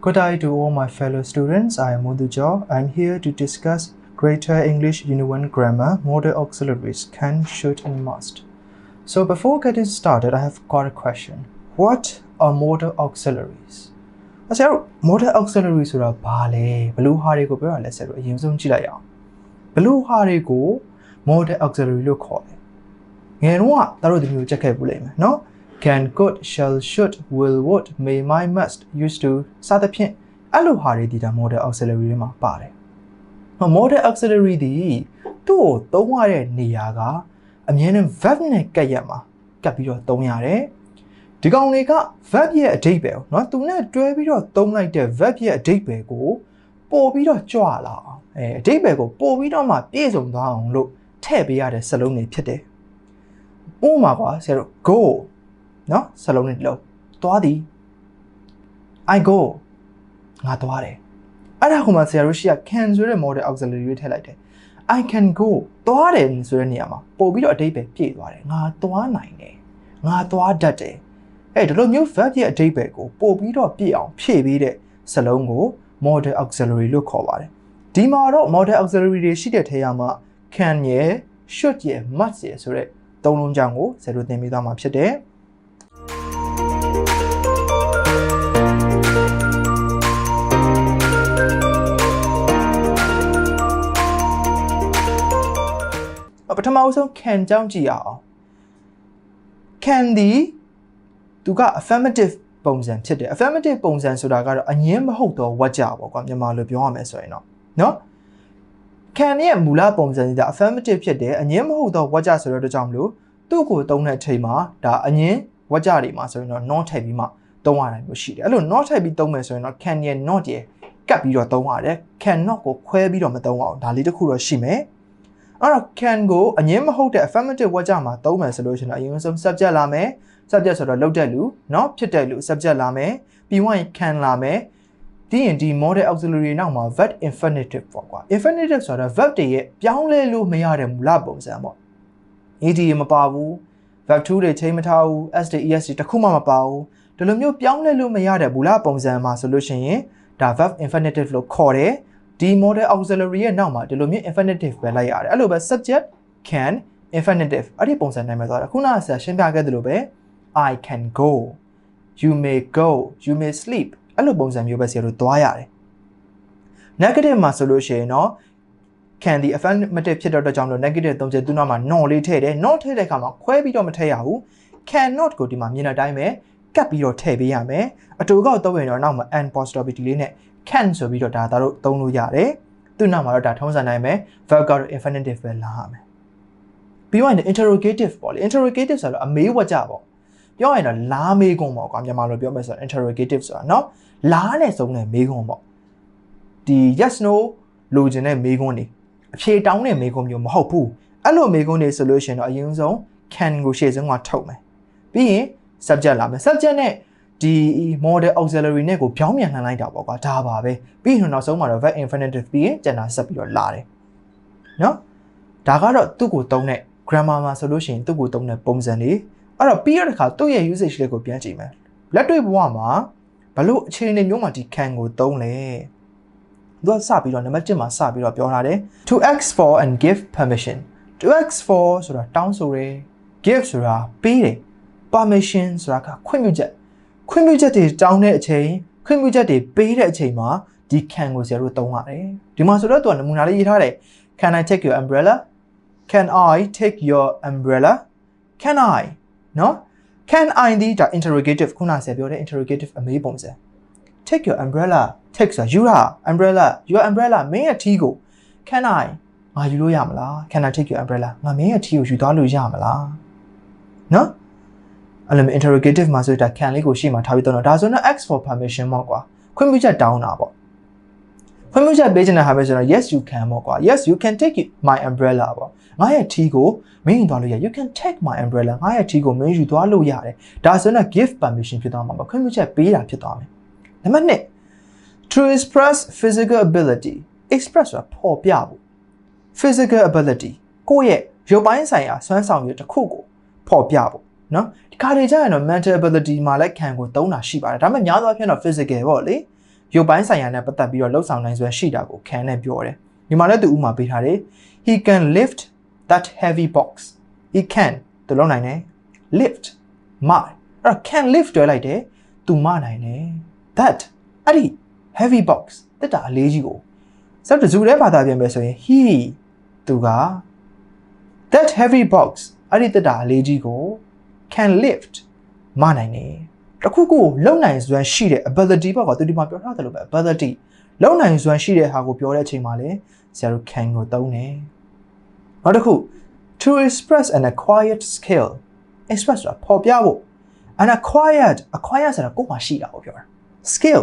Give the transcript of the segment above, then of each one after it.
Good day to all my fellow students. I am Modujo. I'm here to discuss Greater English Unit 1 Grammar, Model Auxiliaries, can, should, and must. So before getting started, I have got a question. What are model auxiliaries? ဆရာတို့ model auxiliary ဆိုတာဘာလဲဘယ်လိုဟာတွေကိုပြောရလဲဆရာတို့အရင်ဆုံးကြည့်လိုက်အောင်ဘယ်လိုဟာတွေကို model auxiliary လို့ခေါ်လဲငယ်တော့ကတတို့ဒီမျိုးချက်ခဲ့ပူလိမ့်မယ်နော် can could shall should will would may might must used to စသဖြင့်အဲ့လိုဟာတွေဒီတာ model auxiliary တွေမှာပါတယ်။ model auxiliary ဒီသူ့ကိုသုံးရတဲ့နေရာကအမြဲတမ်း verb နဲ့ကပ်ရက်မှာကပ်ပြီးတော့သုံးရတယ်။ဒီကောင်တွေက verb ရဲ့အဓိပ္ပာယ်ကိုနော်သူနဲ့တွဲပြီးတော့သုံးလိုက်တဲ့ verb ရဲ့အဓိပ္ပာယ်ကိုပို့ပြီးတော့ကြွလာအောင်အဲအဓိပ္ပာယ်ကိုပို့ပြီးတော့မှပြည့်စုံသွားအောင်လို့ထည့်ပေးရတဲ့စလုံးတွေဖြစ်တယ်။ဥပမာကွာဆရာတို့ go နော်စလုံးနဲ့လုံးသွားသည် I go ငါသွားတယ်အဲ့ဒါကိုမှဆရာတို့ရှိက can ဆိုတဲ့ model auxiliary တွေထည့်လိုက်တယ် I can go သွားတယ်ဆိုတဲ့နေရာမှာပို့ပြီးတော့အတိတ်ပဲပြည့်သွားတယ်ငါသွားနိုင်တယ်ငါသွားတတ်တယ်အဲ့ဒီလိုမျိုး verb ရဲ့အတိတ်ပဲကိုပို့ပြီးတော့ပြည့်အောင်ဖြည့်ပေးတဲ့စလုံးကို model auxiliary လို့ခေါ်ပါတယ်ဒီမှာတော့ model auxiliary တွေရှိတဲ့ထဲရမှာ can ရယ် should ရယ် must ရယ်ဆိုတဲ့သုံးလုံးကြောင့်ကိုဆရာတို့သင်ပေးသွားမှာဖြစ်တယ် ပထမအဆုံး can ကြောင်းကြည့်ရအောင် can ဒီသူက affirmative ပုံစံဖြစ်တယ် affirmative ပုံစံဆိုတာကတော့အငင်းမဟုတ်တော့ဝါကြပေါ့ကွာမြန်မာလိုပြောရမယ်ဆိုရင်တော့နော်ကန်ရဲ့မူလပုံစံစီဒါ affirmative ဖြစ်တယ်အငင်းမဟုတ်တော့ဝါကြဆိုတော့ကြောင့်မလို့သူ့ကိုတုံးတဲ့အချိန်မှာဒါအငင်းဝါကြတွေမှာဆိုရင်တော့ not ထည့်ပြီးမှတုံးရတာမျိုးရှိတယ်အဲ့လို not ထည့်ပြီးတုံးမယ်ဆိုရင်တော့ can ရဲ့ not ရဲ့ကပ်ပြီးတော့တုံးရတယ် can not ကိုခွဲပြီးတော့မတုံးအောင်ဒါလေးတစ်ခုတော့ရှိမယ် အဲ့တော့ can ကိုအငင်းမဟုတ်တဲ့ affirmative ဝတ်ကြမှာတုံးမယ်ဆိုလို့ရှိရင်တော့အရင်ဆုံး subject လာမယ် subject ဆိုတော့လုပ်တဲ့လူเนาะဖြစ်တဲ့လူ subject လာမယ်ပြီးရင် can လာမယ်ဒီရင်ဒီ model auxiliary နောက်မှာ verb infinitive ပေါ့ကွာ infinitive ဆိုတာ verb တွေရဲ့ပြောင်းလဲလို့မရတဲ့မူလပုံစံပေါ့ ed မပါဘူး verb 2တွေချိန်မထားဘူး s တွေ es တွေတခုမှမပါဘူးဒီလိုမျိုးပြောင်းလဲလို့မရတဲ့မူလပုံစံမှာဆိုလို့ရှိရင်ဒါ verb infinitive လို့ခေါ်တယ် ဒီ model auxiliary ရဲ့နောက်မှာဒီလိုမျိုး infinitive ပဲလိုက်ရတယ်အဲ့လိုပဲ subject can infinitive အဲ့ဒီပုံစံနိုင်မှာသွားတယ်ခုနကဆရာရှင်းပြခဲ့သလိုပဲ I can go you may go you may sleep အဲ့လိုပုံစံမျိုးပဲဆရာတို့သွားရတယ် negative မှာဆိုလို့ရှိရင်တော့ can ဒီ affirmative ဖြစ်တော့ကြောင့်လို့ negative သုံးချက်သူနောက်မှာ not လေးထည့်တယ် not ထည့်တဲ့အခါမှာခွဲပြီးတော့မထည့်ရဘူး cannot ကိုဒီမှာမြင်တဲ့အတိုင်းပဲကပ်ပြီးတော့ထည့်ပေးရမယ်အတူကောက်တော့ရင်တော့နောက်မှာ and apostrophe လေးနဲ့ can ဆိုပြီးတော့ဒါတို့သုံးလို့ရတယ်သူနောက်မှာတော့ဒါထုံးစံနိုင်မယ် verb ကတော့ infinitive ပဲလာရမယ်ပြီးတော့ interrogative ပေါ့လေ interrogative ဆိုတော့အမေးဝကြပေါ့ပြောရရင်တော့လာမေးခွန်းပေါ့ကွာမြန်မာလိုပြောမယ်ဆိုတော့ interrogative ဆိုတာเนาะလားနဲ့ဆုံးတဲ့မေးခွန်းပေါ့ဒီ yes no လိုချင်တဲ့မေးခွန်းတွေအဖြေတောင်းတဲ့မေးခွန်းမျိုးမဟုတ်ဘူးအဲ့လိုမေးခွန်းတွေဆိုလို့ရှိရင်တော့အရင်ဆုံး can ကိုရှေ့ဆုံးကထုတ်မယ်ပြီးရင် subject လာမယ် subject နဲ့ ဒီ model auxiliary နဲ့ကိုပြောင်းပြန်လှန်လိုက်တာပေါ့ကွာဒါပါပဲပြီးရင်နောက်ဆုံးမှာတော့ vet infinitive ပြီးရင်ကျန်တာဆက်ပြီးတော့လာတယ်နော်ဒါကတော့သူ့ကိုတုံးတဲ့ grammar မှာဆိုလို့ရှိရင်သူ့ကိုတုံးတဲ့ပုံစံတွေအဲ့တော့ပြီးရတဲ့ခါသူ့ရဲ့ usage လေးကိုပြန်ကြည့်မယ်လက်တွေ့ဘဝမှာဘလို့အခြေအနေမျိုးမှာဒီ can ကိုတုံးလဲသူကစပြီးတော့နံပါတ်1မှာစပြီးတော့ပြောထားတယ် to ask for and give permission to ask for ဆိုတာတောင်းဆိုတယ် give ဆိုတာပေးတယ် permission ဆိုတာကခွင့်ပြုချက် ခွင့်ပြုချက်တွေတောင်းတဲ့အချိန်ခွင့်ပြုချက်တွေပေးတဲ့အချိန်မှာဒီ can ကိုဆရာတို့သုံးရတယ်ဒီမှာဆိုတော့သူကနမူနာလေးရေးထားတယ် can i take your umbrella can i take your umbrella can i နော် can i ဒီဒါ interrogative ခုနဆရာပြောတဲ့ interrogative အမေးပုံစံ take your umbrella take ဆိုတာယူတာ umbrella your umbrella မင်းရဲ့ထီးကို can i ငါယူလို့ရမလား can i take your umbrella ငါမင်းရဲ့ထီးကိုယူသွားလို့ရမလားနော် အဲ့လို interrogative မှာဆိုတော့ can လေးကိုရှေ့မှာထားပြီးတော့ဒါဆိုတော့ ask for permission ပေါ့ကွာခွင့်ပြုချက်တောင်းတာပေါ့ခွင့်ပြုချက်ပေးချင်တဲ့ဟာပဲဆိုတော့ yes you can ပေါ့ကွာ yes you can take my umbrella ပေါ့ငါရဲ့ထီးကိုမင်းယူသွားလို့ရ you can take my umbrella ငါရဲ့ထီးကိုမင်းယူသွားလို့ရတယ်ဒါဆိုတော့ give permission ဖြစ်သွားမှာပေါ့ခွင့်ပြုချက်ပေးတာဖြစ်သွားမယ်နံပါတ်1 to express physical ability express ဆိုတာဖော်ပြဖို့ physical ability ကိုယ့်ရဲ့ရုပ်ပိုင်းဆိုင်ရာစွမ်းဆောင်ရည်တစ်ခုကိုဖော်ပြဖို့ နော်ဒီခါတွေကျရင်တော့ mental ability မှာလည်းခံကိုသုံးတာရှိပါတယ်ဒါပေမဲ့များသောအားဖြင့်တော့ physical ပေါ့လေရုပ်ပိုင်းဆိုင်ရာနဲ့ပတ်သက်ပြီးတော့လှုပ်ဆောင်နိုင်စွမ်းရှိတာကို can နဲ့ပြောတယ်ဒီမှာလည်းသူဥမာပေးထားတယ် he can lift that heavy box he can သူလုပ်နိုင်တယ် lift မအဲ့တော့ can lift တွဲလိုက်တယ်သူမနိုင်တယ် that အဲ့ဒီ heavy box တက်တာအလေးကြီးကို substitute တဲ့ဘာသာပြန်ပဲဆိုရင် he သူက that heavy box အဲ့ဒီတက်တာအလေးကြီးကို can lift မနိုင်တယ်တခုခုလုံနိုင်စွမ်းရှိတဲ့ ability ပေါ့ကွာသူဒီမှာပြောထားတယ်လို့ပဲ ability လုံနိုင်စွမ်းရှိတဲ့ဟာကိုပြောတဲ့အချိန်မှာလေဆရာတို့ can ကိုသုံးတယ်နောက်တစ်ခု to express an acquired skill express ဆိုတာပေါ်ပြဖို့ an acquired acquired ဆိုတာကိုယ်မှာရှိတာကိုပြောတာ skill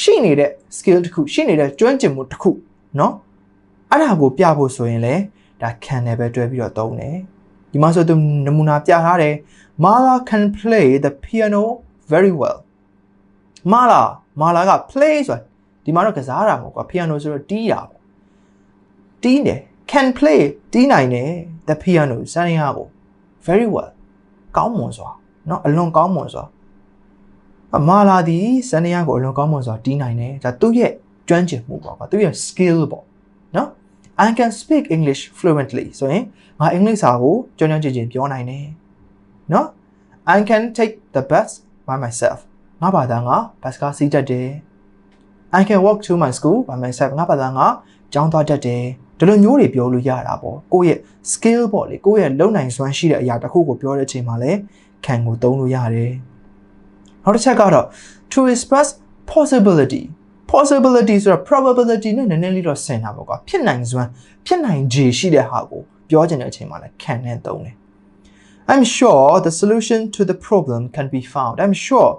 ရှိနေတဲ့ skill တစ်ခုရှိနေတဲ့ကျွမ်းကျင်မှုတစ်ခုเนาะအဲ့ဒါကိုပြဖို့ဆိုရင်လေဒါ can နဲ့ပဲတွဲပြီးတော့သုံးတယ် ဒီမှာဆိုသူနမူနာပြထားတယ် Mala can play the piano very well Mala Mala က play ဆိုတာဒီမှာတော့ကစားတာမဟုတ်ကွာ piano ဆိုတော့တီးတာပေါ့တီးတယ် can play တီးနိုင်တယ် the piano စနေဟာကို very well ကောင်းမွန်စွာเนาะအလွန်ကောင်းမွန်စွာအမာလာဒီစနေဟာကိုအလွန်ကောင်းမွန်စွာတီးနိုင်တယ်ဒါသူ့ရဲ့ကျွမ်းကျင်မှုပေါ့ကွာသူ့ရဲ့ skill ပေါ့เนาะ I can speak English fluently ဆိုရင်ငါအင်္ဂလိပ်စာကိုကျွမ်းကျွမ်းကျင်ကျင်ပြောနိုင်တယ်နော် I can take the bus by myself ငါဘာသာငါဘတ်ကားစီးတတ်တယ် I can walk to my school by myself ငါဘာသာငါကျောင်းသွားတတ်တယ်ဒီလိုမျိုးတွေပြောလို့ရတာပေါ့ကိုယ့်ရဲ့ skill ပေါ့လေကိုယ့်ရဲ့လုံနိုင်စွမ်းရှိတဲ့အရာတစ်ခုကိုပြောတဲ့အချိန်မှာလည်းခံကိုသုံးလို့ရတယ်နောက်တစ်ချက်ကတော့ to express possibility possibility ဆိုတာ probability နဲ့နည်းနည်းလေးတော့ဆင်တာပေါ့ကွာဖြစ်နိုင်စွမ်းဖြစ်နိုင်ခြေရှိတဲ့ဟာကိုပြောချင်တဲ့အချိန်မှာလည်း can နဲ့သုံးတယ် I'm sure the solution to the problem can be found I'm sure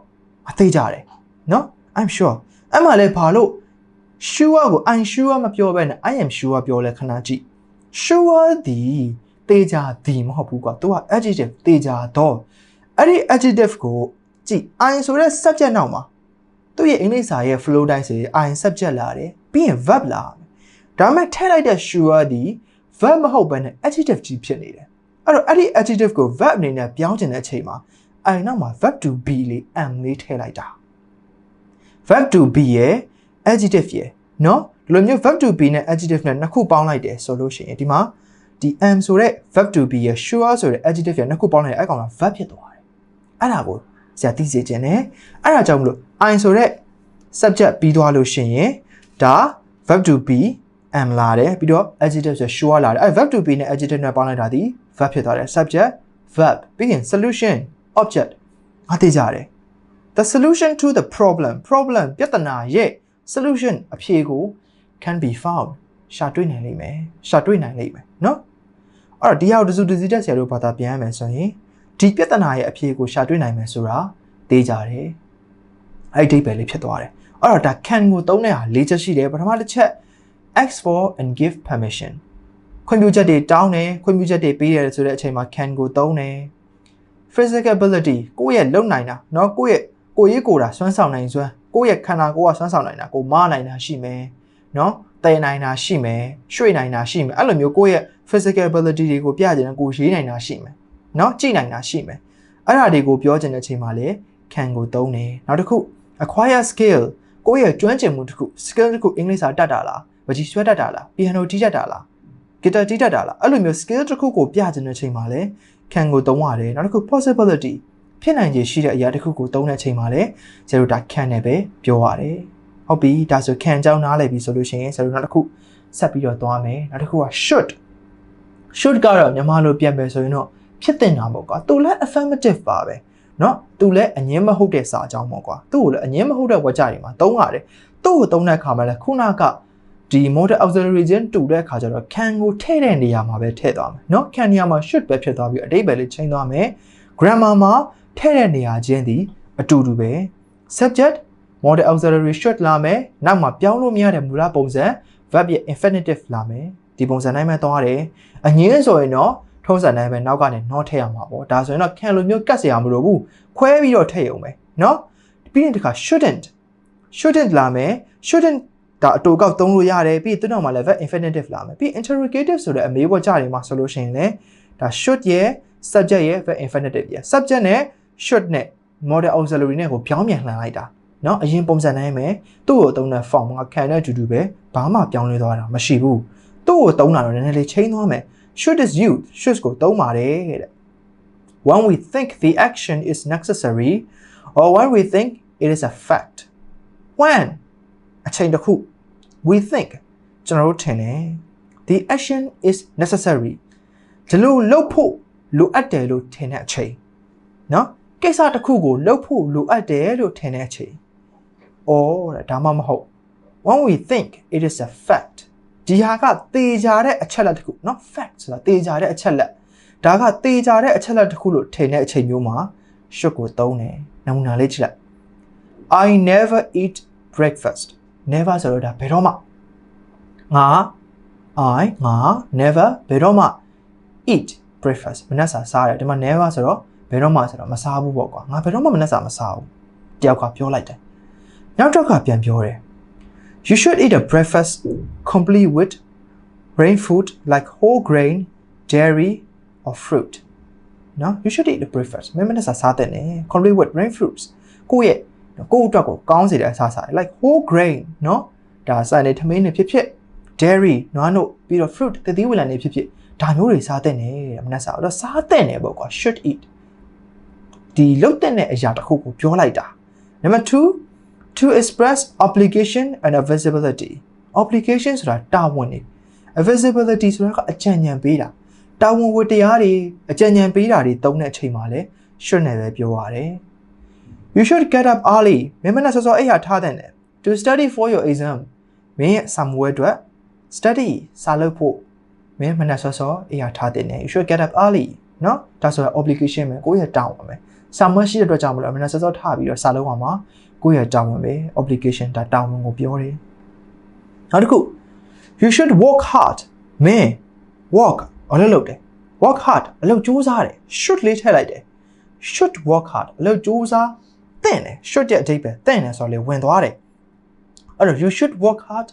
အသေးကြတယ်နော် I'm sure အဲ့မှာလည်းဘာလို့ sure ကို I'm sure မပြောဘဲနဲ့ I am sure ပြောလဲခဏကြည့် sure ဒီတေးကြသည်မဟုတ်ဘူးကွာသူက adjective တေးကြတော့အဲ့ဒီ adjective ကိုကြည့် I ဆိုတဲ့ subject နောက်မှာ သူ့ရဲ့အင်္ဂလိပ်စာရဲ့ flow တိုင်းဆိုရင် I subject လာတယ်ပြီးရင် verb လာတယ်ဒါပေမဲ့ထည့်လိုက်တဲ့ sure ဒီ verb မဟုတ်ဘဲနဲ့ adjective ကြီးဖြစ်နေတယ်အဲ့တော့အဲ့ဒီ adjective ကို verb အနေနဲ့ပြောင်းချင်တဲ့အချိန်မှာ I နောက်မှာ verb to be လေး am လေးထည့်လိုက်တာ verb to be ရဲ့ adjective ရဲ့เนาะဒီလိုမျိုး verb to be နဲ့ adjective နဲ့နှစ်ခုပေါင်းလိုက်တယ်ဆိုလို့ရှိရင်ဒီမှာဒီ am ဆိုတဲ့ verb to be ရဲ့ sure ဆိုတဲ့ adjective ရဲ့နှစ်ခုပေါင်းလိုက်ရင်အဲ့ကောင်က verb ဖြစ်သွားတယ်အဲ့ဒါကို ဆရာသိစေချင်တယ်အဲ့ဒါကြောင့်မလို့ I ဆိုတဲ့ subject ပြီးသွားလို့ရှိရင်ဒါ verb to be am လာတယ်ပြီးတော့ adjective ဆို sure လာတယ်အဲ့ verb to be နဲ့ adjective နဲ့ပေါင်းလိုက်တာဒီ verb ဖြစ်သွားတယ် subject verb ပြီးရင် solution object အသေးကြတယ် the solution to the problem problem ပြဿနာရဲ့ solution အဖြေကို can be found ရှာတွေ့နိုင်လိမ့်မယ်ရှာတွေ့နိုင်လိမ့်မယ်เนาะအဲ့တော့ဒီဟာကိုတစုတစည်းတက်ဆရာတို့ဘာသာပြန်ရမယ်ဆိုရင် ဒီပြဿနာရဲ့အဖြေကိုရှာတွေ့နိုင်မယ်ဆိုတာသိကြတယ်အဲ့ဒီအဓိပ္ပာယ်လေးဖြစ်သွားတယ်အဲ့တော့ဒါ can ကိုသုံးတဲ့ဟာ၄ချက်ရှိတယ်ပထမတစ်ချက် ask for and give permission ခွင့်ပြုချက်တွေတောင်းတယ်ခွင့်ပြုချက်တွေပေးရတယ်ဆိုတဲ့အချိန်မှာ can ကိုသုံးတယ် physical ability ကိုယ့်ရဲ့လုံနိုင်တာเนาะကိုယ့်ရဲ့ကိုယ်ရေးကိုယ်တာစွမ်းဆောင်နိုင်စွမ်းကိုယ့်ရဲ့ခန္ဓာကိုယ်ကစွမ်းဆောင်နိုင်တာကိုမနိုင်တာရှိမယ်เนาะတည်နိုင်တာရှိမယ်ရွှေ့နိုင်တာရှိမယ်အဲ့လိုမျိုးကိုယ့်ရဲ့ physical ability တွေကိုပြချင်တယ်ကိုရေးနိုင်တာရှိမယ် เนาะကြည့်နိုင်တာရှိမယ်အဲ့ဒါတွေကိုပြောချင်တဲ့အချိန်မှာလေ can ကိုသုံးတယ်နောက်တစ်ခု acquire skill ကိုယ့်ရဲ့ကျွမ်းကျင်မှုတစ်ခု skill တစ်ခုအင်္ဂလိပ်စာတတ်တာလားပကြီးဆွဲတတ်တာလား piano တီးတတ်တာလား guitar တီးတတ်တာလားအဲ့လိုမျိုး skill တစ်ခုကိုပြချင်တဲ့အချိန်မှာလေ can ကိုသုံးရတယ်နောက်တစ်ခု possibility ဖြစ်နိုင်ခြေရှိတဲ့အရာတစ်ခုကိုသုံးတဲ့အချိန်မှာလည်းကျတို့ဒါ can နဲ့ပဲပြောရတယ်ဟုတ်ပြီဒါဆို can ကြောင်းနားလည်ပြီဆိုလို့ရှိရင်ကျတို့နောက်တစ်ခုဆက်ပြီးတော့သွားမယ်နောက်တစ်ခုက should should ကတော့မြန်မာလိုပြန်မယ်ဆိုရင်တော့ ဖြစ်တင်တာပေါ့ကွာသူလည်း affirmative ပါပဲเนาะသူလည်းအငင်းမဟုတ်တဲ့စာအကြောင်းပေါ့ကွာသူ့ကိုလည်းအငင်းမဟုတ်တဲ့ဝါကြတွေမှာသုံးရတယ်သူ့ကိုသုံးတဲ့အခါမှာလည်းခုနကဒီ model auxiliary ချင်းတူတဲ့အခါကျတော့ can ကိုထည့်တဲ့နေရာမှာပဲထည့်သွားမယ်เนาะ can နေရာမှာ should ပဲဖြစ်သွားပြီးအတိတ်ပဲလေးချိန်သွားမယ် grammar မှာထည့်တဲ့နေရာချင်းဒီအတူတူပဲ subject model auxiliary should လာမယ်နောက်မှာပြောင်းလို့မရတဲ့မူလပုံစံ verb ရဲ့ infinitive လာမယ်ဒီပုံစံတိုင်းပဲသွားတယ်အငင်းဆိုရင်တော့ ထုံးစံတိုင်းပဲနောက်ကနေ not ထည့်ရမှာပေါ့ဒါဆိုရင်တော့ can လိုမျိုးကတ်စရာမလိုဘူးခွဲပြီးတော့ထည့်ရုံပဲเนาะပြီးရင်တခါ shouldn't shouldn't လာမယ် shouldn't ဒါအတူကောက်သုံးလို့ရတယ်ပြီးသူ့နောက်မှာလည်း verb infinitive လာမယ်ပြီး interrogative ဆိုတဲ့အမေးပေါ်ကြတွေမှာဆိုလို့ရှိရင်လည်းဒါ should ရဲ့ subject ရဲ့ verb infinitive ရဲ့ subject နဲ့ should နဲ့ model auxiliary နဲ့ကိုပြောင်းပြန်လှန်လိုက်တာ เนาะအရင်ပုံစံတိုင်းပဲသူ့ကိုသုံးတဲ့ form က can နဲ့အတူတူပဲဘာမှပြောင်းလဲသွားတာမရှိဘူးသူ့ကိုသုံးတာတော့နည်းနည်းလေးချိန်သွားမယ် should is used should ကိုသုံးပါတယ်တဲ့ when we think the action is necessary or when we think it is a fact when အချိန်တစ်ခု we think ကျွန်တော်တို့ထင်တယ် the action is necessary ဒီလိုလုပ်ဖို့လိုအပ်တယ်လို့ထင်တဲ့အချိန်เนาะကိစ္စတစ်ခုကိုလုပ်ဖို့လိုအပ်တယ်လို့ထင်တဲ့အချိန် or တဲ့ဒါမှမဟုတ် when we think it is a fact ဒီဟာကသေချာတဲ့အချက်လက်တစ်ခုเนาะ fact ဆိုတာသေချာတဲ့အချက်လက်ဒါကသေချာတဲ့အချက်လက်တစ်ခုလို့ထင်တဲ့အချိန်မျိုးမှာ should ကိုသုံးတယ်နမူနာလေးကြည့်လိုက် I never eat breakfast never ဆိုတော့ဒါဘယ်တော့မှငါ I ငါ never ဘယ်တော့မှ eat breakfast မနက်စာစားတယ်ဒီမှာ never ဆိုတော့ဘယ်တော့မှဆိုတော့မစားဘူးပေါ့ကွာငါဘယ်တော့မှမနက်စာမစားဘူးတယောက်ကပြောလိုက်တယ်နောက်တစ်ခါပြန်ပြောတယ် You should eat a breakfast complete with grain food like whole grain, dairy, or fruit. No, you should eat a breakfast. မင်းမနဲ့စားစားတဲ့နဲ့ complete with grain fruits ကိုယ့်ရဲ့ကိုယ့်အတွက်ကိုကောင်းစေတဲ့အစားစား like whole grain နော်ဒါစတဲ့ထမင်းတွေဖြစ်ဖြစ် dairy နွားနို့ပြီးတော့ fruit သတိဝလံတွေဖြစ်ဖြစ်ဒါမျိုးတွေစားတဲ့နဲ့မနဲ့စားတော့စားတဲ့နဲ့ပေါ့ကွာ should eat ဒီလုတ်တဲ့အရာတစ်ခုကိုပြောလိုက်တာ number 2 to express obligation and visibility obligation ဆိုတာတာဝန်တွေ visibility ဆိုတာကအကြံဉာဏ်ပေးတာတာဝန်ဝတ္တရားတွေအကြံဉာဏ်ပေးတာတွေတုံးတဲ့အချိန်မှာလဲ should နဲ့ပဲပြောရတယ် you should get up early မင်းမနဲ့စောစောအိပ်ဟာထားတဲ့တယ် to study for your exam မင်းရဲ့စာမွေးအတွက် study စာလုပ်ဖို့မင်းမနဲ့စောစောအိပ်ဟာထားတဲ့တယ် you should get up early เนาะဒါဆိုတာ obligation ပဲကိုယ့်ရဲ့တာဝန်ပဲစာမွေးရှိတဲ့အတွက်ကြောင့်မလို့မနဲ့စောစောထားပြီးတော့စာလုပ်ရမှာ ကိုယ့်ရဲ့တာဝန်ပဲ obligation ဒါတာဝန်ကိုပြောတယ်နောက်တစ်ခု you should work hard မင်း work အလုပ်လုပ်တယ် work hard အလုပ်ကြိုးစားတယ် should လေးထည့်လိုက်တယ် should work hard အလုပ်ကြိုးစားတင့်တယ် should ရဲ့အဓိပ္ပာယ်တင့်တယ်ဆိုတော့လေဝင်သွားတယ်အဲ့တော့ you should work hard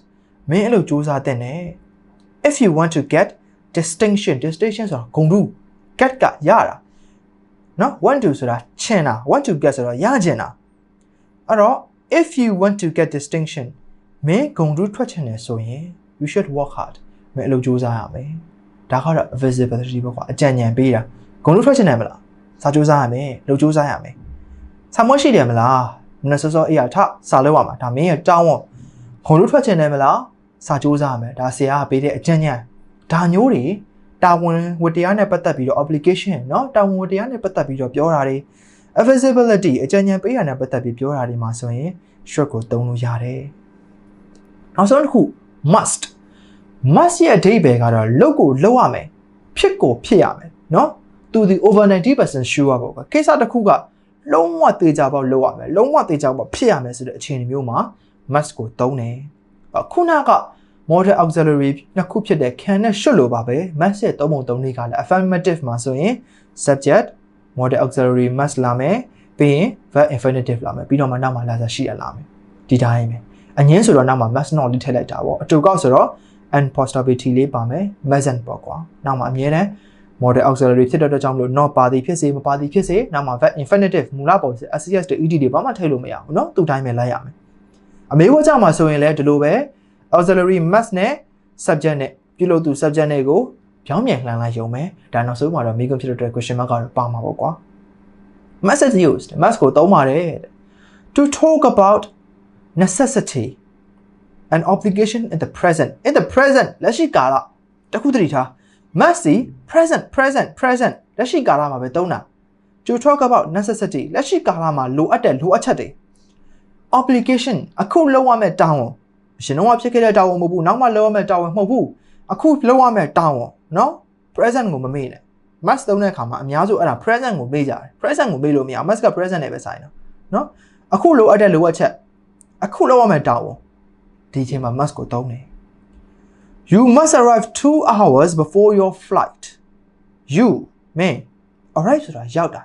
မင်းအလုပ်ကြိုးစားတင့်တယ် if you want to get distinction distinction ဆိုတာဂုဏ်ထူး get ကရတာနော် want to ဆိုတာချင်တာ want to get ဆိုတော့ရချင်တာ အဲ့တော့ if you want to get distinction မင်းဂုဏ်ထူးထွက်ချင်တယ်ဆိုရင် you should work hard မင်းအလုပ်ကြိုးစားရမယ်ဒါကတော့ visibility ပေါ့ကွာအကြံဉာဏ်ပေးတာဂုဏ်ထူးထွက်ချင်တယ်မလားစာကြိုးစားရမယ်လုပ်ကြိုးစားရမယ်စာမွေးရှိတယ်မလားမနေ့စောစောအေးရထစာလုပ်ရမှာဒါမင်းရဲ့တောင်းဝန်ဂုဏ်ထူးထွက်ချင်တယ်မလားစာကြိုးစားရမယ်ဒါဆရာကပေးတဲ့အကြံဉာဏ်ဒါမျိုးတွေတာဝန်ဝတ္တရားနဲ့ပတ်သက်ပြီးတော့ obligation เนาะတာဝန်ဝတ္တရားနဲ့ပတ်သက်ပြီးတော့ပြောတာတွေ visibility အကြံဉာဏ်ပေးတာနဲ့ပတ်သက်ပြီးပြောတာတွေမှာဆိုရင် short ကိုသုံးလို့ရတယ်နောက်ဆုံးတစ်ခု must must ရဲ့အဓိပ္ပာယ်ကတော့လုပ်ကိုလုပ်ရမယ်ဖြစ်ကိုဖြစ်ရမယ်เนาะသူဒီ over 90% sure ပေါ့ကွာကိစ္စတစ်ခုကလုံးဝသေချာပေါက်လုပ်ရမယ်လုံးဝသေချာပေါက်ဖြစ်ရမယ်ဆိုတဲ့အခြေအနေမျိုးမှာ must ကိုသုံးတယ်အခုနက model auxiliary နှစ်ခုဖြစ်တဲ့ can နဲ့ should လိုပါပဲ must ရဲ့သုံးပုံသုံးနည်းကလည်း affirmative မှာဆိုရင် subject model auxiliary must လာမယ်ပြီးရင် verb infinitive လာမယ်ပြီးတော့မှနောက်မှာလာစားရှိရလာမယ်ဒီတိုင်းပဲအငင်းဆိုတော့နောက်မှာ must not လေးထည့်လိုက်တာပေါ့အတူကောက်ဆိုတော့ and apostrophe လေးပါမယ် mustn't ပေါ့ကွာနောက်မှာအမြဲတမ်း model auxiliary ဖြစ်တဲ့အတွက်ကြောင့်မလို့ not ပါသည်ဖြစ်စေမပါသည်ဖြစ်စေနောက်မှာ verb infinitive မူလပုံစံ SCS တွေ ED တွေဘာမှထည့်လို့မရဘူးเนาะသူ့တိုင်းပဲလိုက်ရမယ်အမေဝကြောင့်မှာဆိုရင်လည်းဒီလိုပဲ auxiliary must နဲ့ subject နဲ့ပြုလုပ်သူ subject နဲ့ကို ပြောင်းပြန်လှန်လိုက်ရုံပဲဒါနောက်ဆုံးမှာတော့မိကွန်ဖြစ်တဲ့ question mark ကတော့ပါမှာပေါ့ကွာ must is used must ကိုသုံးပါတယ် to talk about necessity an obligation in the present in the present လက်ရှိကာလတခုတည်းထား must see present present present လက်ရှိကာလမှာပဲသုံးတာ to talk about necessity လက်ရှိကာလမှာလိုအပ်တဲ့လိုအပ်ချက်တွေ obligation အခုလုပ်ရမယ့်တာဝန်ရှင်တော့ဖြစ်ခဲ့တဲ့တာဝန်မဟုတ်ဘူးနောက်မှလုပ်ရမယ့်တာဝန်မဟုတ်ဘူးအခုလုပ်ရမယ့်တာဝန် နော် present ကိုမမေ့နဲ့ must သုံးတဲ့အခါမှာအများစုအဲ့ဒါ present ကိုမေ့ကြတယ် present ကိုမေ့လို့မရ must က present နဲ့ပဲဆိုင်တော့နော်အခုလိုအပ်တဲ့လိုအပ်ချက်အခုလောက်ရမယ့်တောင်းဝန်ဒီချိန်မှာ must ကိုသုံးတယ် you must arrive 2 hours before your flight you man arrive ဆိုတာရောက်တာ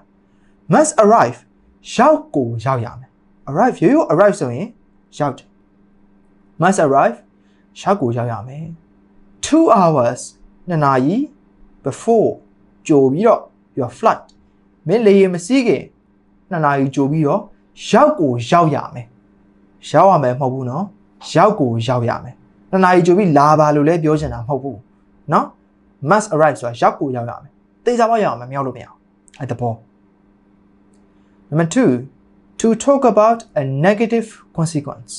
must arrive ရောက်ကိုရောက်ရမယ် arrive ရိုးရိုး arrive ဆိုရင်ရောက်တယ် must arrive ရောက်ကိုရောက်ရမယ်2 hours နှစ်နာရီ before ကြိုပြီးတော့ your flight မင်းလေယာဉ်မစီးခင်နှစ်နာရီကြိုပြီးတော့ရောက်ကိုရောက်ရမယ်ရောက်ရမယ်မဟုတ်ဘူးနော်ရောက်ကိုရောက်ရမယ်နှစ်နာရီကြိုပြီးလာပါလို့လည်းပြောချင်တာမဟုတ်ဘူးနော် must arrive ဆိုတာရောက်ကိုရောက်ရမယ်တေချာပေါက်ရောက်ရမယ်မရောက်လို့မရအောင်အဲ့တဘော number 2 to talk about a negative consequence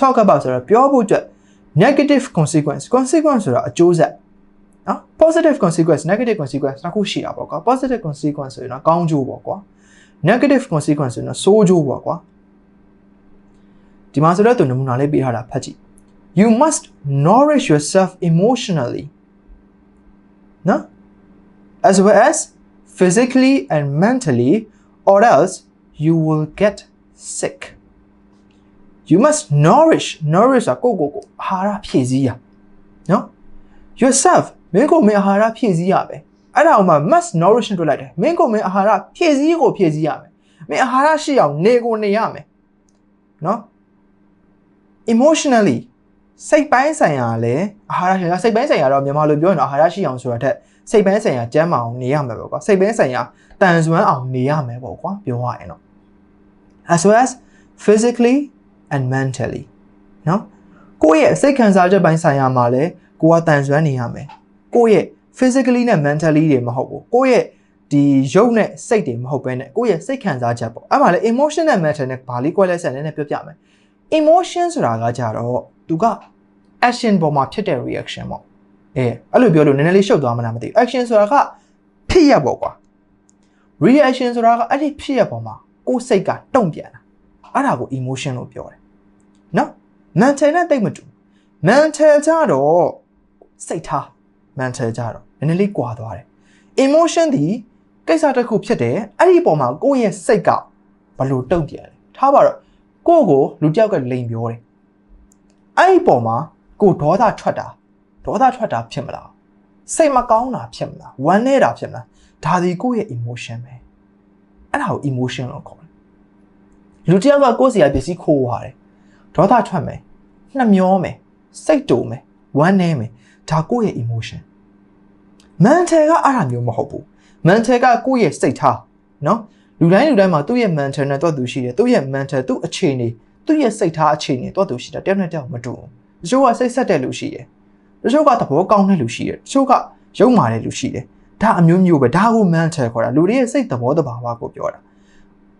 talk about ဆိုတာပြောဖို့အတွက် negative consequence consequence ဆိုတာအကျိုးဆက်နော် positive consequence negative consequence နှစ်ခုရှိတာပေါ့ကွာ positive consequence ဆိုရင်တော့ကောင်းကျိုးပေါ့ကွာ negative consequence ဆိုရင်တော့ဆိုးကျိုးပေါ့ကွာဒီမှာဆိုတော့သူနမူနာလေးပေးထားတာဖတ်ကြည့် you must nourish yourself emotionally နော် as well as physically and mentally or else you will get sick you must nourish nourish ဆိုတာကိုယ့်ကိုယ်ကိုအာဟာရဖြည့်ဆည်းရနော် yourself မင်းကိုယ်မင်းအာဟာရဖြည့်ဆည်းရပဲအဲ့ဒါအောင်မှ must nourish တွေ့လိုက်တယ်မင်းကိုယ်မင်းအာဟာရဖြည့်ဆည်းကိုဖြည့်ဆည်းရမယ်မင်းအာဟာရရှိအောင်နေကိုနေရမယ်နော် emotionally စိတ်ပိုင်းဆိုင်ရာလည်းအာဟာရရှိရစိတ်ပိုင်းဆိုင်ရာတော့မြန်မာလိုပြောရင်တော့အာဟာရရှိအောင်ဆိုတာထက်စိတ်ပိုင်းဆိုင်ရာကျန်းမာအောင်နေရမယ်ပေါ့ကွာစိတ်ပိုင်းဆိုင်ရာတန်ဆွမ်းအောင်နေရမယ်ပေါ့ကွာပြောရရင်တော့ as well as physically and mentally နော်ကိုယ့်ရဲ့စိတ်ခံစားချက်ပိုင်းဆိုင်ရာမှာလည်းကိုကတန်ဆွမ်းနေရမယ် ကိုယ့်ရဲ့ physically နဲ့ mentally တွေမဟုတ်ဘူးကိုယ့်ရဲ့ဒီရုပ်နဲ့စိတ်တွေမဟုတ်ဘဲနဲ့ကိုယ့်ရဲ့စိတ်ခံစားချက်ပေါ့အဲ့မှာလေ emotion နဲ့ mental နဲ့ဘာလေးကွဲလဲဆက်နေနဲ့ပြောပြမယ် emotion ဆိုတာကကြတော့သူက action ပေါ်မှာဖြစ်တဲ့ reaction ပေါ့အဲအဲ့လိုပြောလို့နည်းနည်းလေးရှုပ်သွားမှလားမသိဘူး action ဆိုတာကဖြစ်ရပေါ့ကွာ reaction ဆိုတာကအဲ့ဒီဖြစ်ရပေါ်မှာကိုယ်စိတ်ကတုံ့ပြန်တာအဲ့ဒါကို emotion လို့ပြောတယ်နော် mental နဲ့တိတ်မတူ mental ကြတော့စိတ်ထား mental ကြတော့နည်းနည်းလေးကွာသွားတယ် emotion ဒီကိစ္စတစ်ခုဖြစ်တယ်အဲ့ဒီပေါ်မှာကိုယ့်ရဲ့စိတ်ကဘယ်လိုတုံ့ပြန်လဲထားပါတော့ကိုယ့်ကိုလူတစ်ယောက်ကလိန်ပြောတယ်အဲ့ဒီပေါ်မှာကိုယ်ဒေါသထွက်တာဒေါသထွက်တာဖြစ်မလားစိတ်မကောင်းတာဖြစ်မလားဝမ်းနည်းတာဖြစ်မလားဒါဒီကိုယ့်ရဲ့ emotion ပဲအဲ့ဒါကို emotion လို့ခေါ်တယ်လူတစ်ယောက်ကကိုယ့်စီကပစ္စည်းခိုးသွားတယ်ဒေါသထွက်မယ်နှမျောမယ်စိတ်တူမယ်ဝမ်းနည်းမယ် ဒါကိုယ့်ရဲ့ emotion mental ကအဲ့ဒါမျိုးမဟုတ်ဘူး mental ကကိုယ့်ရဲ့စိတ်ထားနော်လူတိုင်းလူတိုင်းမှာသူ့ရဲ့ mental နဲ့တော့သူရှိတယ်သူ့ရဲ့ mental သူ့အခြေအနေသူ့ရဲ့စိတ်ထားအခြေအနေတော့သူရှိတယ်တယောက်နဲ့တယောက်မတူဘူးတချို့ကစိတ်ဆက်တဲ့လူရှိတယ်တချို့ကသဘောကောင်းတဲ့လူရှိတယ်တချို့ကရုပ်မာတဲ့လူရှိတယ်ဒါအမျိုးမျိုးပဲဒါကို mental ခေါ်တာလူတွေရဲ့စိတ်သဘောတဘာဝကိုပြောတာ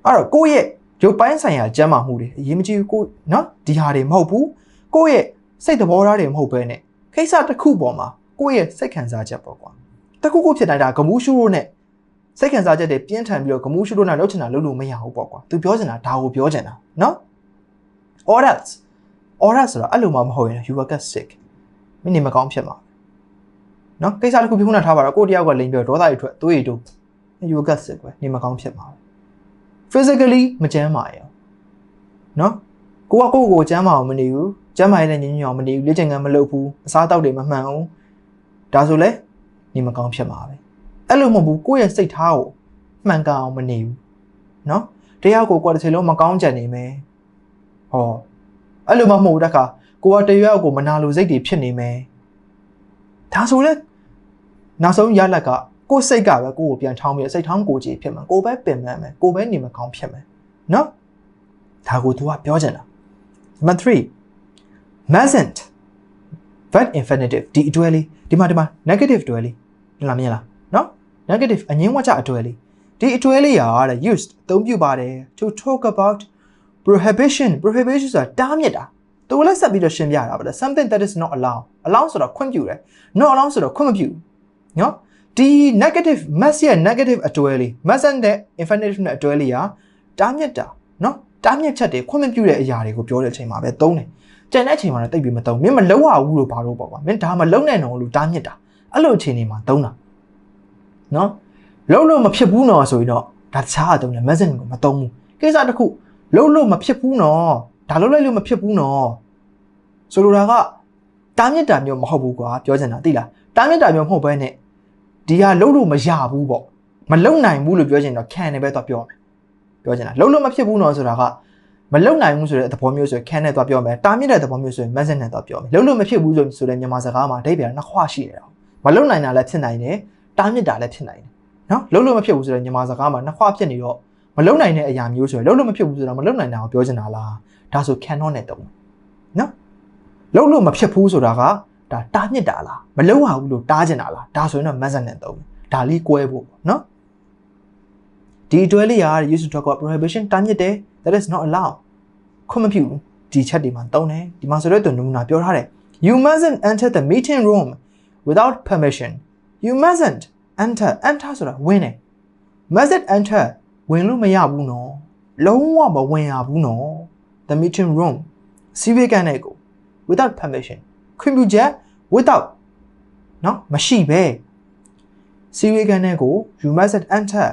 အဲ့တော့ကိုယ့်ရဲ့ရုပ်ပိုင်းဆိုင်ရာကျန်းမာမှုတွေအရေးမကြီးဘူးကိုနော်ဒီဟာတွေမဟုတ်ဘူးကိုယ့်ရဲ့စိတ်သဘောထားတွေမဟုတ်ဘဲနဲ့ ကိစ္စတစ်ခုပေါ်မှာကိုယ့်ရဲ့စိတ်ခံစားချက်ပေါ့ကွာတခုခုဖြစ်တိုင်းဒါဂမူးရှုလို့နဲ့စိတ်ခံစားချက်တွေပြင်းထန်ပြီးတော့ဂမူးရှုလို့နဲ့လှုပ်ချင်တာလှုပ်လို့မရဘူးပေါ့ကွာသူပြောချင်တာဒါကိုပြောချင်တာနော် or else or else ဆိုတာအဲ့လိုမှမဟုတ်ရင် you will get sick မင်းနေမကောင်းဖြစ်မှာနော်ကိစ္စတစ်ခုပြခုနထားပါတော့ကိုတယောက်ကလိန်ပြောဒေါသတွေထွက်သွေးတို့ you will get sick ပဲနေမကောင်းဖြစ်မှာ physically မကျန်းမာရအောင်နော်ကိုကကိုယ့်ကိုယ်ကျန်းမာအောင်မနေဘူး ကျန်းမာရတဲ့ညဉ့်ညွန့်အောင်မနေဘူးလေ့ကျင့်ခန်းမလုပ်ဘူးအစားအသောက်တွေမမှန်ဘူးဒါဆိုလဲနေမကောင်းဖြစ်မှာပဲအဲ့လိုမဟုတ်ဘူးကိုယ့်ရဲ့စိတ်ထားကိုမှန်ကန်အောင်မနေဘူးနော်တရားကိုကိုယ်တစ်ချိန်လုံးမကောင်းကြံနေမယ်ဟောအဲ့လိုမှမဟုတ်တခါကိုကတရွက်ကိုမနာလိုစိတ်တွေဖြစ်နေမယ်ဒါဆိုလဲနောက်ဆုံးရလက်ကကိုယ်စိတ်ကပဲကိုယ့်ကိုပြန်ထောင်းပြီးစိတ်ထောင်းကိုကြည်ဖြစ်မှာကိုယ်ပဲပင်ပန်းမယ်ကိုယ်ပဲနေမကောင်းဖြစ်မယ်နော်ဒါကို तू ကပြောချင်တာ number 3 mustn't verb infinitive ဒီအတွဲလေးဒီမှာဒီမှာ negative အတွဲလေးမြင်လားမြင်လားနော် negative အငင်းဝကြအတွဲလေးဒီအတွဲလေးရာတဲ့ used အသုံးပြုပါတယ် to talk about prohibition prohibition ဆိုတာတားမြစ်တာသူလည်းဆက်ပြီးတော့ရှင်းပြတာပါလေ something that is not allowed allow ဆိုတော့ခွင့်ပြုတယ် not allow ဆိုတော့ခွင့်မပြုနော်ဒီ negative mass ရဲ့ negative အတွဲလေး mass နဲ့ infinitive နဲ့အတွဲလေးကတားမြစ်တာနော်တားမြစ်ချက်တွေခွင့်မပြုတဲ့အရာတွေကိုပြောတဲ့အချိန်မှာပဲသုံးတယ် ကြံတဲ့အချိန်မှာတော့တိတ်ပြီးမသုံးမင်းမလုံးရဘူးလို့ဘာလို့ပေါ့ကွာမင်းဒါမလုံးနဲ့တော့လို့တားမြစ်တာအဲ့လိုအချိန်တွေမှာသုံးတာနော်လုံးလို့မဖြစ်ဘူးနော်ဆိုရင်တော့ဒါတခြားအသုံးနဲ့ message ကိုမသုံးဘူးကိစ္စတစ်ခုလုံးလို့မဖြစ်ဘူးနော်ဒါလုံးလိုက်လို့မဖြစ်ဘူးနော်ဆိုလိုတာကတားမြစ်တာမျိုးမဟုတ်ဘူးကွာပြောချင်တာသိလားတားမြစ်တာမျိုးမဟုတ်ဘဲနဲ့ဒီဟာလုံးလို့မရဘူးပေါ့မလုံနိုင်ဘူးလို့ပြောချင်တော့ခံနေပဲတော့ပြောမယ်ပြောချင်တာလုံးလို့မဖြစ်ဘူးနော်ဆိုတာက မလုံနိုင်ဘူးဆိုတဲ့သဘောမျိုးဆိုရင်ခံနဲ့တော့ပြောမယ်တားမြစ်တဲ့သဘောမျိုးဆိုရင် message နဲ့တော့ပြောမယ်လုံးလို့မဖြစ်ဘူးဆိုဆိုတဲ့မြန်မာစကားမှာအဓိပ္ပာယ်နှစ်ခွရှိတယ်တော့မလုံနိုင်တာလည်းဖြစ်နိုင်တယ်တားမြစ်တာလည်းဖြစ်နိုင်တယ်နော်လုံးလို့မဖြစ်ဘူးဆိုတဲ့မြန်မာစကားမှာနှစ်ခွဖြစ်နေတော့မလုံနိုင်တဲ့အရာမျိုးဆိုရင်လုံးလို့မဖြစ်ဘူးဆိုတော့မလုံနိုင်တာကိုပြောချင်တာလားဒါဆို cannot နဲ့တုံးနော်လုံးလို့မဖြစ်ဘူးဆိုတာကဒါတားမြစ်တာလားမလုံးရဘူးလို့တားကျင်တာလားဒါဆိုရင်တော့ method နဲ့တုံးဒါလေးကွဲဖို့ပေါ့နော်ဒီအတွဲလေးက used to talk about prohibition တားမြစ်တယ် that is not allowed ခွင့်မပြုဘူးဒီချက်တွေမှာတုံးတယ်ဒီမှာဆိုတော့သူနမူနာပြောထားတယ် you mustn't enter the meeting room without permission you mustn't enter enter ဆိုတာဝင်တယ် mustn't enter ဝင်လို့မရဘူးနော်လုံးဝမဝင်ရဘူးနော် the meeting room စီးဝေးကန်တဲ့ကို without permission ခွင့်ပြုချက် without နော်မရှိပဲစီးဝေးကန်တဲ့ကို you mustn't enter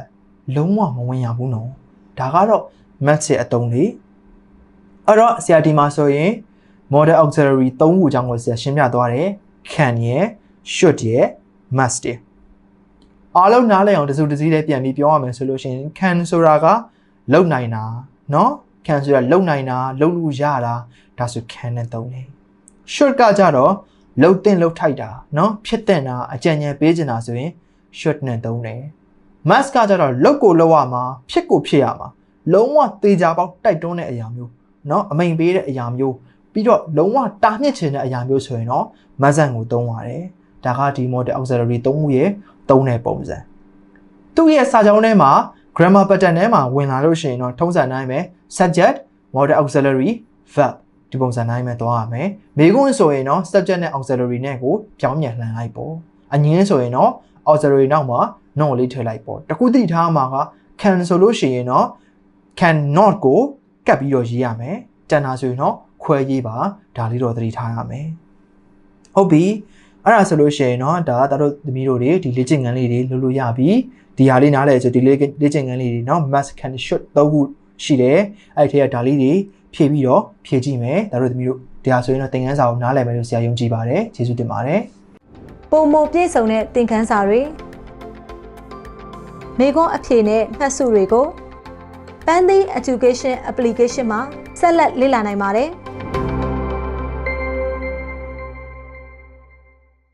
လုံးဝမဝင်ရဘူးနော်ဒါကတော့ math ရဲ့အတုံးလေး အဲ့တော့ဆရာဒီမှာဆိုရင် model auxiliary ၃ခုအကြောင်းကိုဆရာရှင်းပြသွားတယ် can ရယ် should ရယ် must ရယ်အားလုံးနားလည်အောင်တစုတစည်းလေးပြန်ပြီးပြောရမယ်ဆိုလို့ရှိရင် can ဆိုတာကလုံနိုင်တာเนาะ can ဆိုတာလုံနိုင်တာလုံလို့ရတာဒါဆို can နဲ့သုံးတယ် should ကကြတော့လှုပ်တင်လှုပ်ထိုက်တာเนาะဖြစ်တဲ့တာအကြံဉာဏ်ပေးချင်တာဆိုရင် should နဲ့သုံးတယ် must ကကြတော့လှုပ်ကိုလှုပ်ရမှာဖြစ်ကိုဖြစ်ရမှာလုံးဝသေးကြပေါက်တိုက်တွန်းတဲ့အရာမျိုး เนาะအမိန်ပေးတဲ့အရာမျိုးပြီးတော့လုံးဝတာမြင့်ချင်တဲ့အရာမျိုးဆိုရင်တော့ must ကိုသုံးရတယ်ဒါကဒီ model auxiliary သုံးခုရဲ့သုံးတဲ့ပုံစံသူ့ရဲ့စာကြောင်းထဲမှာ grammar pattern ထဲမှာဝင်လာလို့ရှိရင်တော့ထုံးစံတိုင်းပဲ subject model auxiliary verb ဒီပုံစံတိုင်းပဲသွားရမယ်မိကွန်းဆိုရင်တော့ subject နဲ့ auxiliary နဲ့ကိုပြောင်းပြန်လှန်လိုက်ပေါ့အငင်းဆိုရင်တော့ auxiliary နောက်မှာ not လေးထည့်လိုက်ပေါ့တခုသိထားမှာက can ဆိုလို့ရှိရင်တော့ can not ကို ကပ်ပြီးတော့ရေးရမယ်တန်တာဆိုရင်တော့ခွဲရေးပါဒါလေးတော့သတိထားရမယ်ဟုတ်ပြီအဲ့ဒါဆိုလို့ရှိရင်တော့ဒါကတို့သမီးတို့တွေဒီလေ့ကျင့်ခန်းလေးတွေလုပ်လို့ရပြီဒီဟာလေးနားလဲဆိုဒီလေ့လေ့ကျင့်ခန်းလေးတွေနော် mask can shoot သုံးခုရှိတယ်အဲ့ဒီထက်ကဒါလေးတွေဖြည့်ပြီးတော့ဖြည့်ကြည့်မယ်ဒါတို့သမီးတို့ဒါဆိုရင်တော့သင်ခန်းစာကိုနားလည်မယ်လို့ဆရာယုံကြည်ပါတယ်ကျေးဇူးတင်ပါတယ်ပုံမပြည့်စုံတဲ့သင်ခန်းစာတွေမိကုံးအဖြေနဲ့မှတ်စုတွေကို Pandy Education Application မှာဆက်လက်လေ့လာနိုင်ပါတယ်။